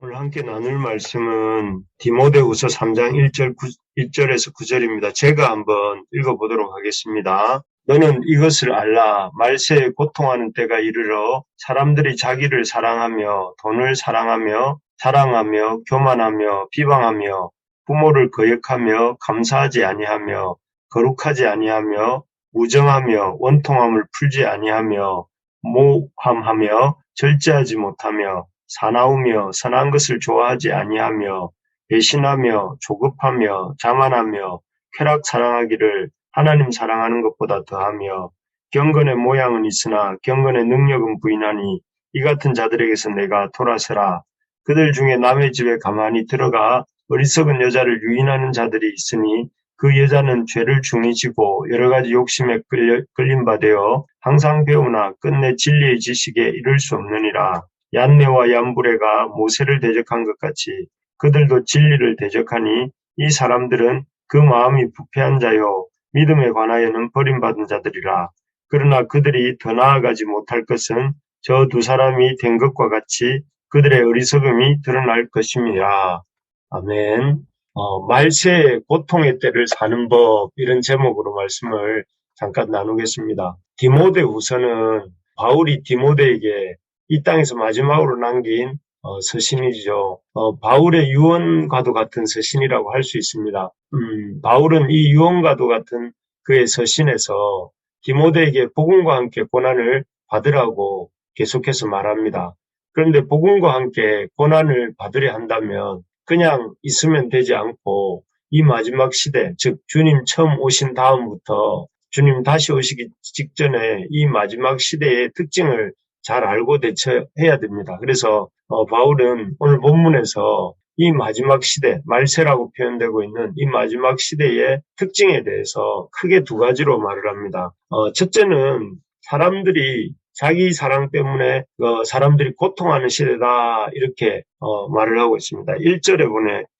오늘 함께 나눌 말씀은 디모데후서 3장 1절 9, 1절에서 9절입니다. 제가 한번 읽어보도록 하겠습니다. 너는 이것을 알라 말세에 고통하는 때가 이르러 사람들이 자기를 사랑하며 돈을 사랑하며 자랑하며 교만하며 비방하며 부모를 거역하며 감사하지 아니하며 거룩하지 아니하며 무정하며 원통함을 풀지 아니하며 모함하며 절제하지 못하며 사나우며 선한 것을 좋아하지 아니하며 배신하며 조급하며 자만하며 쾌락 사랑하기를 하나님 사랑하는 것보다 더하며 경건의 모양은 있으나 경건의 능력은 부인하니 이 같은 자들에게서 내가 돌아서라 그들 중에 남의 집에 가만히 들어가 어리석은 여자를 유인하는 자들이 있으니 그 여자는 죄를 중히 지고 여러 가지 욕심에 끌려, 끌린 바 되어 항상 배우나 끝내 진리의 지식에 이를 수 없느니라. 얀네와 얀브레가 모세를 대적한 것 같이 그들도 진리를 대적하니 이 사람들은 그 마음이 부패한 자요 믿음에 관하여는 버림받은 자들이라. 그러나 그들이 더 나아가지 못할 것은 저 두 사람이 된 것과 같이 그들의 어리석음이 드러날 것입니다. 아멘. 어, 말세의 고통의 때를 사는 법 이런 제목으로 말씀을 잠깐 나누겠습니다. 디모데 후서는 바울이 디모데에게 이 땅에서 마지막으로 남긴 어, 서신이죠. 어, 바울의 유언과도 같은 서신이라고 할 수 있습니다. 음, 바울은 이 유언과도 같은 그의 서신에서 디모데에게 복음과 함께 고난을 받으라고 계속해서 말합니다. 그런데 복음과 함께 고난을 받으려 한다면 그냥 있으면 되지 않고 이 마지막 시대, 즉 주님 처음 오신 다음부터 주님 다시 오시기 직전에 이 마지막 시대의 특징을 잘 알고 대처해야 됩니다. 그래서 어, 바울은 오늘 본문에서 이 마지막 시대, 말세라고 표현되고 있는 이 마지막 시대의 특징에 대해서 크게 두 가지로 말을 합니다. 어, 첫째는 사람들이 자기 사랑 때문에 어, 사람들이 고통하는 시대다 이렇게 어, 말을 하고 있습니다. 1절에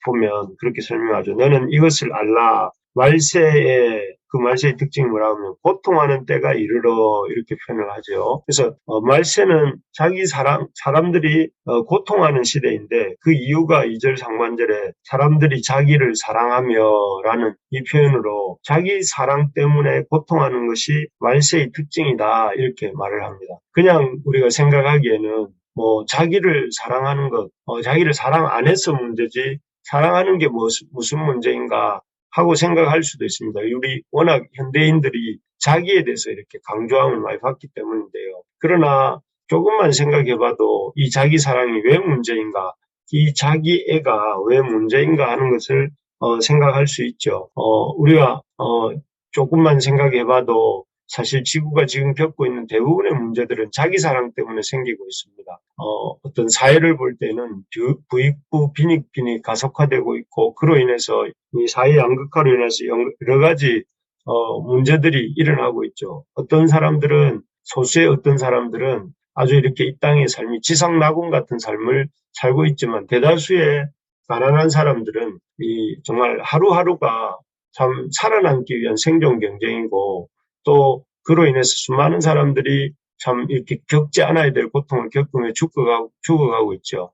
보면 그렇게 설명하죠. 너는 이것을 알라 말세에 그 말세의 특징이 뭐라 하면 고통하는 때가 이르러 이렇게 표현을 하죠. 그래서 어, 말세는 자기 사람 사람들이 어, 고통하는 시대인데 그 이유가 2절 상반절에 사람들이 자기를 사랑하며라는 이 표현으로 자기 사랑 때문에 고통하는 것이 말세의 특징이다 이렇게 말을 합니다. 그냥 우리가 생각하기에는 뭐 자기를 사랑하는 것, 어, 자기를 사랑 안 해서 문제지 사랑하는 게 무슨, 무슨 문제인가 하고 생각할 수도 있습니다. 우리 워낙 현대인들이 자기에 대해서 이렇게 강조함을 많이 받기 때문인데요. 그러나 조금만 생각해 봐도 이 자기 사랑이 왜 문제인가, 이 자기 애가 왜 문제인가 하는 것을 어, 생각할 수 있죠. 어, 우리가 어, 조금만 생각해 봐도 사실 지구가 지금 겪고 있는 대부분의 문제들은 자기 사랑 때문에 생기고 있습니다. 어, 떤 사회를 볼 때는 부익부 빈익빈이 가속화되고 있고 그로 인해서 이 사회 양극화로 인해서 여러 가지 어, 문제들이 일어나고 있죠. 어떤 사람들은 소수의 어떤 사람들은 아주 이렇게 이 땅의 삶이 지상 낙원 같은 삶을 살고 있지만 대다수의 가난한 사람들은 이 정말 하루하루가 참 살아남기 위한 생존 경쟁이고 또 그로 인해서 수많은 사람들이 참 이렇게 겪지 않아야 될 고통을 겪으며 죽어가고, 죽어가고 있죠.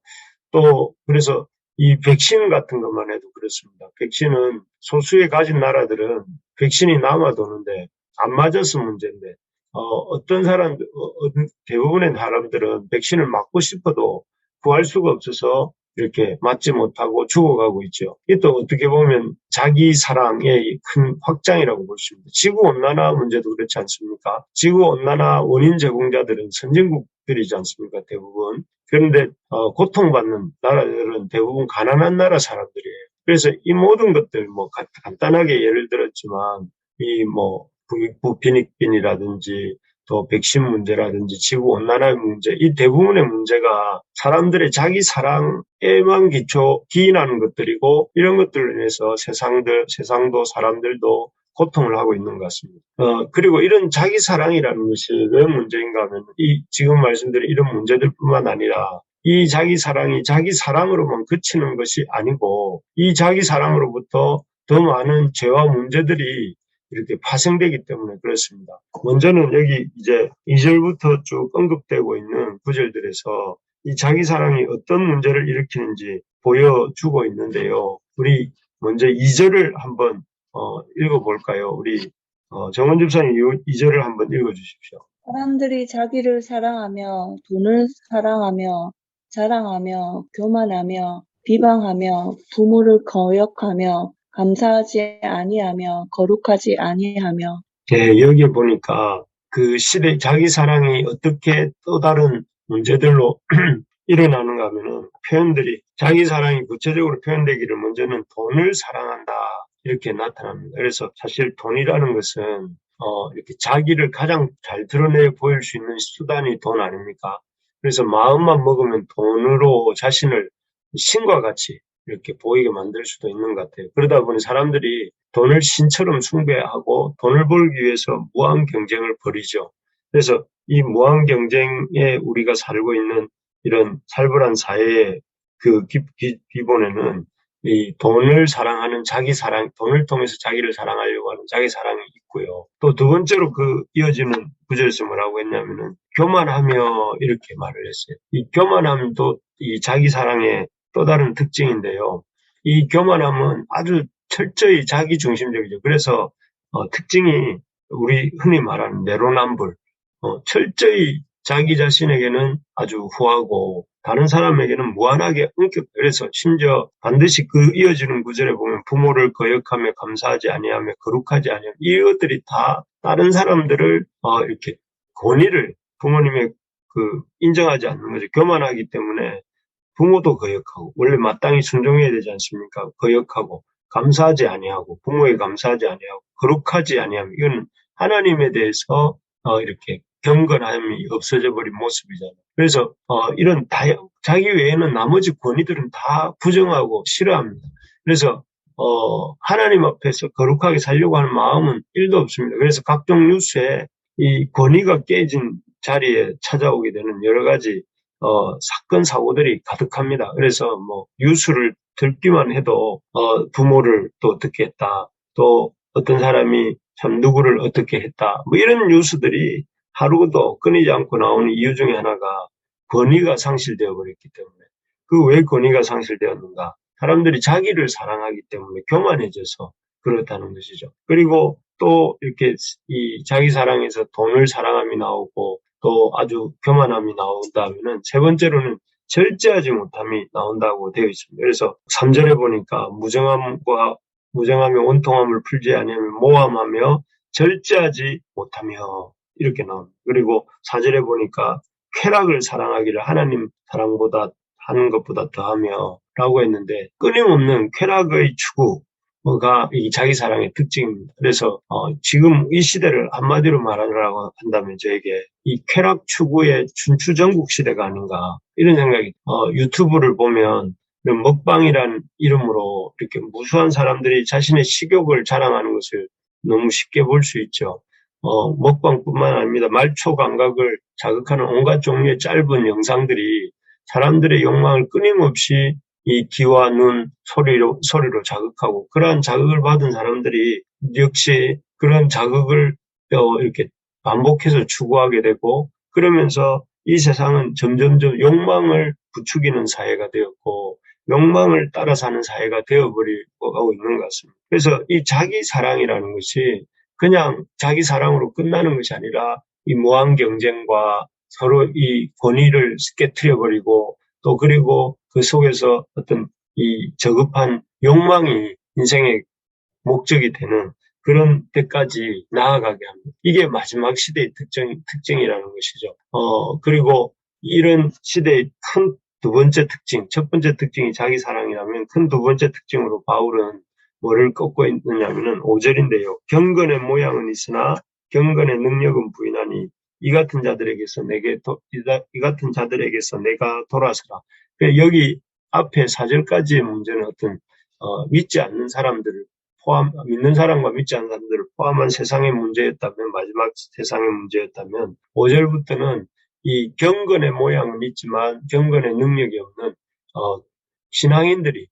또 그래서 이 백신 같은 것만 해도 그렇습니다. 백신은 소수의 가진 나라들은 백신이 남아도는데 안 맞아서 문제인데 어, 떤 사람, 어, 대부분의 사람들은 백신을 맞고 싶어도 구할 수가 없어서 이렇게 맞지 못하고 죽어가고 있죠. 이또 어떻게 보면 자기 사랑의 큰 확장이라고 볼 수 있습니다. 지구 온난화 문제도 그렇지 않습니까? 지구 온난화 원인 제공자들은 선진국들이지 않습니까? 대부분. 그런데 어, 고통받는 나라들은 대부분 가난한 나라 사람들이에요. 그래서 이 모든 것들 뭐 간단하게 예를 들었지만 이뭐 부빈익빈이라든지 또 백신 문제라든지 지구 온난화 문제, 이 대부분의 문제가 사람들의 자기 사랑에만 기초 기인하는 것들이고 이런 것들로 인해서 세상들, 세상도 사람들도 고통을 하고 있는 것 같습니다. 어, 그리고 이런 자기 사랑이라는 것이 왜 문제인가 하면 이 지금 말씀드린 이런 문제들뿐만 아니라 이 자기 사랑이 자기 사랑으로만 그치는 것이 아니고 이 자기 사랑으로부터 더 많은 죄와 문제들이 이렇게 파생되기 때문에 그렇습니다. 먼저는 여기 이제 2절부터 쭉 언급되고 있는 구절들에서 이 자기 사랑이 어떤 문제를 일으키는지 보여주고 있는데요. 우리 먼저 2절을 한번 어, 읽어볼까요? 우리 어, 정원 집사님 2절을 한번 읽어주십시오. 사람들이 자기를 사랑하며 돈을 사랑하며 자랑하며 교만하며 비방하며 부모를 거역하며 감사하지 아니하며 거룩하지 아니하며 예, 여기에 보니까 그 시대 자기 사랑이 어떻게 또 다른 문제들로 일어나는가 하면은 표현들이 자기 사랑이 구체적으로 표현되기를 먼저는 돈을 사랑한다 이렇게 나타납니다. 그래서 사실 돈이라는 것은 어, 이렇게 자기를 가장 잘 드러내 보일 수 있는 수단이 돈 아닙니까? 그래서 마음만 먹으면 돈으로 자신을 신과 같이 이렇게 보이게 만들 수도 있는 것 같아요. 그러다 보니 사람들이 돈을 신처럼 숭배하고 돈을 벌기 위해서 무한 경쟁을 벌이죠. 그래서 이 무한 경쟁에 우리가 살고 있는 이런 살벌한 사회의 그 기, 기, 기본에는 이 돈을 사랑하는 자기 사랑, 돈을 통해서 자기를 사랑하려고 하는 자기 사랑이 있고요. 또 두 번째로 그 이어지는 구절에서 뭐라고 했냐면은 교만하며 이렇게 말을 했어요. 이 교만함도 이 자기 사랑의 또 다른 특징인데요. 이 교만함은 아주 철저히 자기 중심적이죠. 그래서 어, 특징이 우리 흔히 말하는 내로남불, 어, 철저히 자기 자신에게는 아주 후하고 다른 사람에게는 무한하게 은격 그래서 심지어 반드시 그 이어지는 구절에 보면 부모를 거역하며 감사하지 아니하며 거룩하지 아니하며 이것들이 다 다른 사람들을 어, 이렇게 권위를 부모님의 그 인정하지 않는 거죠. 교만하기 때문에 부모도 거역하고 원래 마땅히 순종해야 되지 않습니까? 거역하고 감사하지 아니하고 부모에 감사하지 아니하고 거룩하지 아니하며 이건 하나님에 대해서 어, 이렇게 경건함이 없어져 버린 모습이잖아요. 그래서 어, 이런 다, 자기 외에는 나머지 권위들은 다 부정하고 싫어합니다. 그래서 어, 하나님 앞에서 거룩하게 살려고 하는 마음은 1도 없습니다. 그래서 각종 뉴스에 이 권위가 깨진 자리에 찾아오게 되는 여러 가지 어, 사건 사고들이 가득합니다. 그래서 뭐 뉴스를 듣기만 해도 어, 부모를 또 어떻게 했다, 또 어떤 사람이 참 누구를 어떻게 했다, 뭐 이런 뉴스들이 하루도 끊이지 않고 나오는 이유 중에 하나가 권위가 상실되어 버렸기 때문에 그 왜 권위가 상실되었는가? 사람들이 자기를 사랑하기 때문에 교만해져서 그렇다는 것이죠. 그리고 또 이렇게 이 자기 사랑에서 돈을 사랑함이 나오고 또 아주 교만함이 나온다면은 세 번째로는 절제하지 못함이 나온다고 되어 있습니다. 그래서 3절에 보니까 무정함과 무정하며 온통함을 풀지 아니하며 모함하며 절제하지 못하며 이렇게 나옵니다. 그리고 4절에 보니까 쾌락을 사랑하기를 하나님 사랑보다 하는 것보다 더하며 라고 했는데 끊임없는 쾌락의 추구 가이 자기 사랑의 특징입니다. 그래서 어, 지금 이 시대를 한마디로 말하라고 한다면 저에게 이 쾌락 추구의 춘추전국 시대가 아닌가 이런 생각이 어, 유튜브를 보면 먹방이란 이름으로 이렇게 무수한 사람들이 자신의 식욕을 자랑하는 것을 너무 쉽게 볼 수 있죠. 어, 먹방뿐만 아닙니다. 말초 감각을 자극하는 온갖 종류의 짧은 영상들이 사람들의 욕망을 끊임없이 이 귀와 눈, 소리로, 소리로 자극하고 그러한 자극을 받은 사람들이 역시 그런 자극을 어, 이렇게 반복해서 추구하게 되고 그러면서 이 세상은 점점점 욕망을 부추기는 사회가 되었고 욕망을 따라 사는 사회가 되어버리고 있는 것 같습니다. 그래서 이 자기 사랑이라는 것이 그냥 자기 사랑으로 끝나는 것이 아니라 이 무한 경쟁과 서로 이 권위를 깨뜨려 버리고 또 그리고 그 속에서 어떤 이 저급한 욕망이 인생의 목적이 되는 그런 때까지 나아가게 합니다. 이게 마지막 시대의 특징, 특징이라는 것이죠. 어, 그리고 이런 시대의 큰 두 번째 특징, 첫 번째 특징이 자기 사랑이라면 큰 두 번째 특징으로 바울은 뭐를 꺾고 있느냐면은 5절인데요. 경건의 모양은 있으나 경건의 능력은 부인하니 이 같은 자들에게서 내게 도, 이 같은 자들에게서 내가 돌아서라. 그러니까 여기 앞에 4절까지의 문제는 어떤 어, 믿지 않는 사람들을 포함 믿는 사람과 믿지 않는 사람들을 포함한 세상의 문제였다면 마지막 세상의 문제였다면 5절부터는 이 경건의 모양은 있지만 경건의 능력이 없는 어, 신앙인들이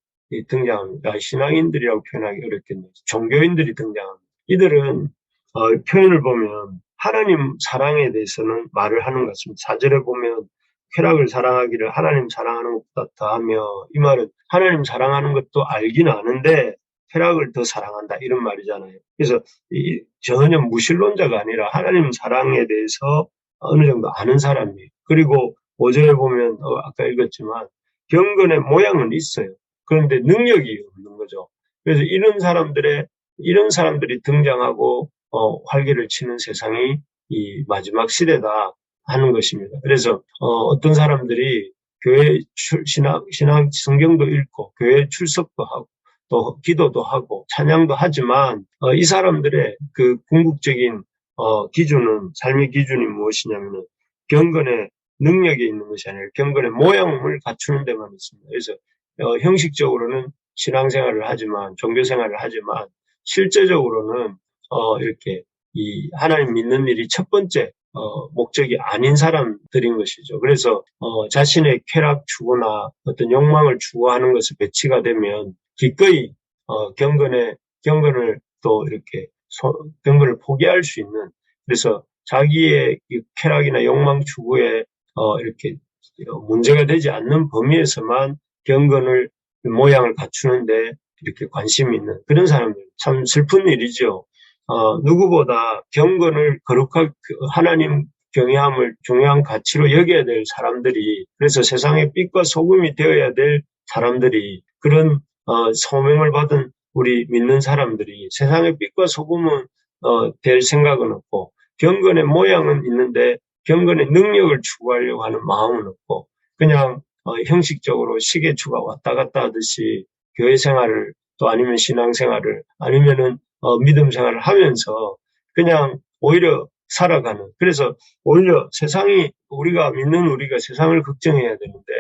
등장합니다. 신앙인들이라고 표현하기 어렵겠네요. 종교인들이 등장합니다. 이들은 어, 표현을 보면 하나님 사랑에 대해서는 말을 하는 것 같습니다. 사절에 보면 쾌락을 사랑하기를 하나님 사랑하는 것보다 더하며 이 말은 하나님 사랑하는 것도 알긴 아는데 쾌락을 더 사랑한다 이런 말이잖아요. 그래서 이 전혀 무신론자가 아니라 하나님 사랑에 대해서 어느 정도 아는 사람이에요. 그리고 오전에 보면 어, 아까 읽었지만 경건의 모양은 있어요. 그런데 능력이 없는 거죠. 그래서 이런 사람들의 이런 사람들이 등장하고 어, 활기를 치는 세상이 이 마지막 시대다 하는 것입니다. 그래서 어, 떤 사람들이 교회 출, 신학, 신학 성경도 읽고 교회 출석도 하고 또 기도도 하고 찬양도 하지만 어, 이 사람들의 그 궁극적인 어, 기준은 삶의 기준이 무엇이냐면은 경건의 능력이 있는 것이 아니라 경건의 모양을 갖추는 데만 있습니다. 그래서 어, 형식적으로는 신앙생활을 하지만 종교생활을 하지만 실제적으로는 어, 이렇게 이 하나님 믿는 일이 첫 번째 어, 목적이 아닌 사람들인 것이죠. 그래서 어, 자신의 쾌락 추구나 어떤 욕망을 추구하는 것을 배치가 되면 기꺼이 어, 경건의 경건을 또 이렇게 소, 경건을 포기할 수 있는 그래서 자기의 쾌락이나 욕망 추구에 어, 이렇게 문제가 되지 않는 범위에서만 경건을 모양을 갖추는데 이렇게 관심이 있는 그런 사람들 참 슬픈 일이죠. 어, 누구보다 경건을 거룩한 그 하나님 경외함을 중요한 가치로 여겨야 될 사람들이 그래서 세상의 빛과 소금이 되어야 될 사람들이 그런 어, 소명을 받은 우리 믿는 사람들이 세상의 빛과 소금은 어, 될 생각은 없고 경건의 모양은 있는데 경건의 능력을 추구하려고 하는 마음은 없고 그냥 어, 형식적으로 시계추가 왔다 갔다 하듯이 교회 생활을 또 아니면 신앙 생활을 아니면은 어, 믿음 생활을 하면서 그냥 오히려 살아가는 그래서 오히려 세상이 우리가 믿는 우리가 세상을 걱정해야 되는데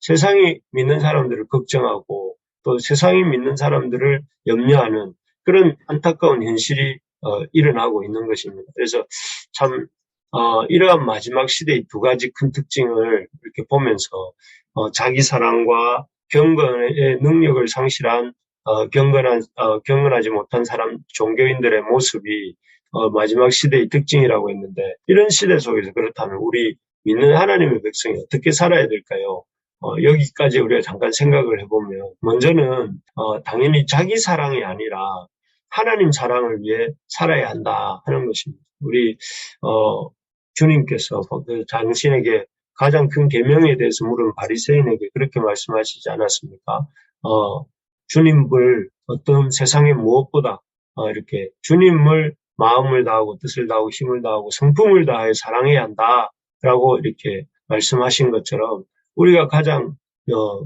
세상이 믿는 사람들을 걱정하고 또 세상이 믿는 사람들을 염려하는 그런 안타까운 현실이 어, 일어나고 있는 것입니다. 그래서 참 어, 이러한 마지막 시대의 두 가지 큰 특징을 이렇게 보면서 어, 자기 사랑과 경건의 능력을 상실한 어, 경건한 어, 경건하지 못한 사람 종교인들의 모습이 어, 마지막 시대의 특징이라고 했는데 이런 시대 속에서 그렇다면 우리 믿는 하나님의 백성이 어떻게 살아야 될까요? 어, 여기까지 우리가 잠깐 생각을 해보면 먼저는 어, 당연히 자기 사랑이 아니라 하나님 사랑을 위해 살아야 한다 하는 것입니다. 우리 어, 주님께서 그 당신에게 가장 큰 계명에 대해서 물은 바리새인에게 그렇게 말씀하시지 않았습니까? 어, 주님을 어떤 세상의 무엇보다 어, 이렇게 주님을 마음을 다하고 뜻을 다하고 힘을 다하고 성품을 다해 사랑해야 한다라고 이렇게 말씀하신 것처럼 우리가 가장 어,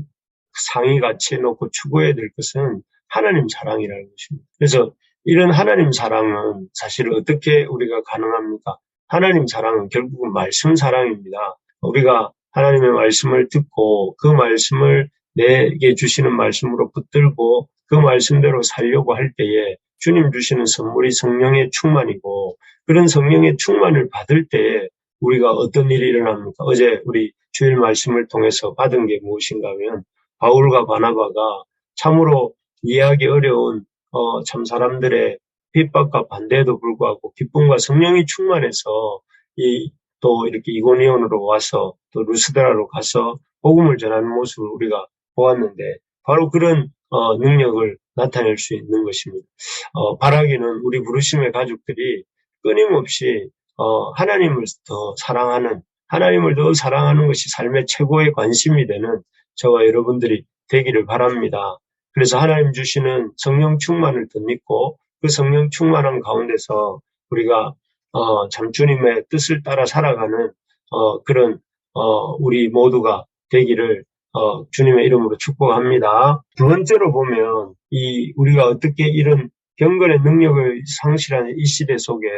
상위 가치에 놓고 추구해야 될 것은 하나님 사랑이라는 것입니다. 그래서 이런 하나님 사랑은 사실 어떻게 우리가 가능합니까? 하나님 사랑은 결국은 말씀 사랑입니다. 우리가 하나님의 말씀을 듣고 그 말씀을 내게 주시는 말씀으로 붙들고 그 말씀대로 살려고 할 때에 주님 주시는 선물이 성령의 충만이고 그런 성령의 충만을 받을 때에 우리가 어떤 일이 일어납니까? 어제 우리 주일 말씀을 통해서 받은 게 무엇인가 하면 바울과 바나바가 참으로 이해하기 어려운 어, 참 사람들의 핍박과 반대에도 불구하고 기쁨과 성령이 충만해서 이 또 이렇게 이고니온으로 와서 또 루스드라로 가서 복음을 전하는 모습을 우리가 보았는데 바로 그런 어, 능력을 나타낼 수 있는 것입니다. 어, 바라기는 우리 부르심의 가족들이 끊임없이 어, 하나님을 더 사랑하는 하나님을 더 사랑하는 것이 삶의 최고의 관심이 되는 저와 여러분들이 되기를 바랍니다. 그래서 하나님 주시는 성령 충만을 더 믿고 그 성령 충만함 가운데서 우리가 어, 참 주님의 뜻을 따라 살아가는 어, 그런 어, 우리 모두가 되기를 어, 주님의 이름으로 축복합니다. 두 번째로 보면 이 우리가 어떻게 이런 경건의 능력을 상실하는 이 시대 속에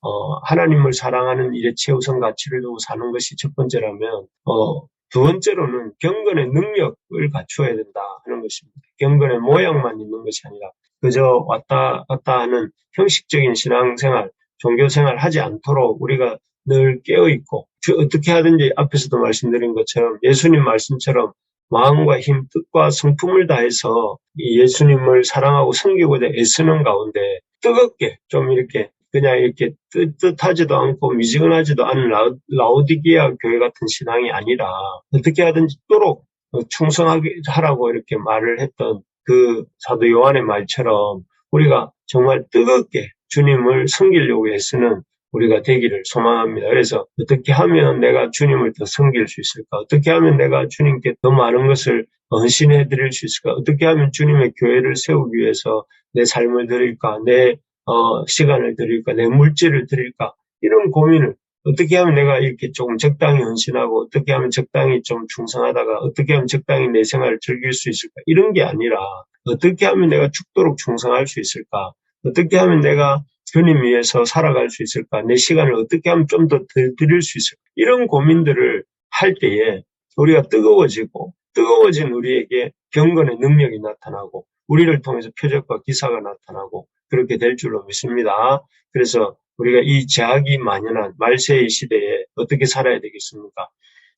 어, 하나님을 사랑하는 일에 최우선 가치를 두고 사는 것이 첫 번째라면 어, 두 번째로는 경건의 능력을 갖추어야 된다 하는 것입니다. 경건의 모양만 있는 것이 아니라 그저 왔다 갔다 하는 형식적인 신앙생활, 종교생활 하지 않도록 우리가 늘 깨어있고 어떻게 하든지 앞에서도 말씀드린 것처럼 예수님 말씀처럼 마음과 힘, 뜻과 성품을 다해서 이 예수님을 사랑하고 섬기고자 애쓰는 가운데 뜨겁게 좀 이렇게 그냥 이렇게 뜻뜻하지도 않고 미지근하지도 않은 라우, 라우디게아 교회 같은 신앙이 아니라 어떻게 하든지 또록 충성하게 하라고 이렇게 말을 했던 그 사도 요한의 말처럼 우리가 정말 뜨겁게 주님을 섬기려고 애쓰는 우리가 되기를 소망합니다. 그래서 어떻게 하면 내가 주님을 더 섬길 수 있을까? 어떻게 하면 내가 주님께 더 많은 것을 헌신해 드릴 수 있을까? 어떻게 하면 주님의 교회를 세우기 위해서 내 삶을 드릴까? 내 어, 시간을 드릴까? 내 물질을 드릴까? 이런 고민을 어떻게 하면 내가 이렇게 조금 적당히 헌신하고 어떻게 하면 적당히 좀 충성하다가 어떻게 하면 적당히 내 생활을 즐길 수 있을까? 이런 게 아니라 어떻게 하면 내가 죽도록 충성할 수 있을까? 어떻게 하면 내가 주님 위해서 살아갈 수 있을까? 내 시간을 어떻게 하면 좀 더 드릴 수 있을까? 이런 고민들을 할 때에 우리가 뜨거워지고 뜨거워진 우리에게 경건의 능력이 나타나고 우리를 통해서 표적과 기사가 나타나고 그렇게 될 줄로 믿습니다. 그래서 우리가 이 제약이 만연한 말세의 시대에 어떻게 살아야 되겠습니까?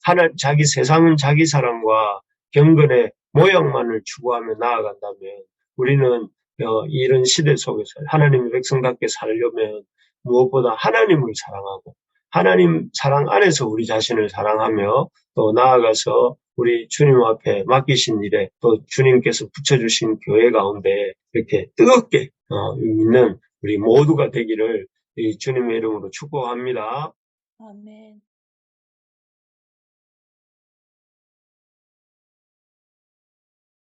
하나 자기 세상은 자기 사랑과 경건의 모양만을 추구하며 나아간다면 우리는 어, 이런 시대 속에서 하나님의 백성답게 살려면 무엇보다 하나님을 사랑하고 하나님 사랑 안에서 우리 자신을 사랑하며 또 나아가서 우리 주님 앞에 맡기신 일에 또 주님께서 붙여주신 교회 가운데 이렇게 뜨겁게 어, 있는 우리 모두가 되기를 이 주님의 이름으로 축복합니다. 아멘.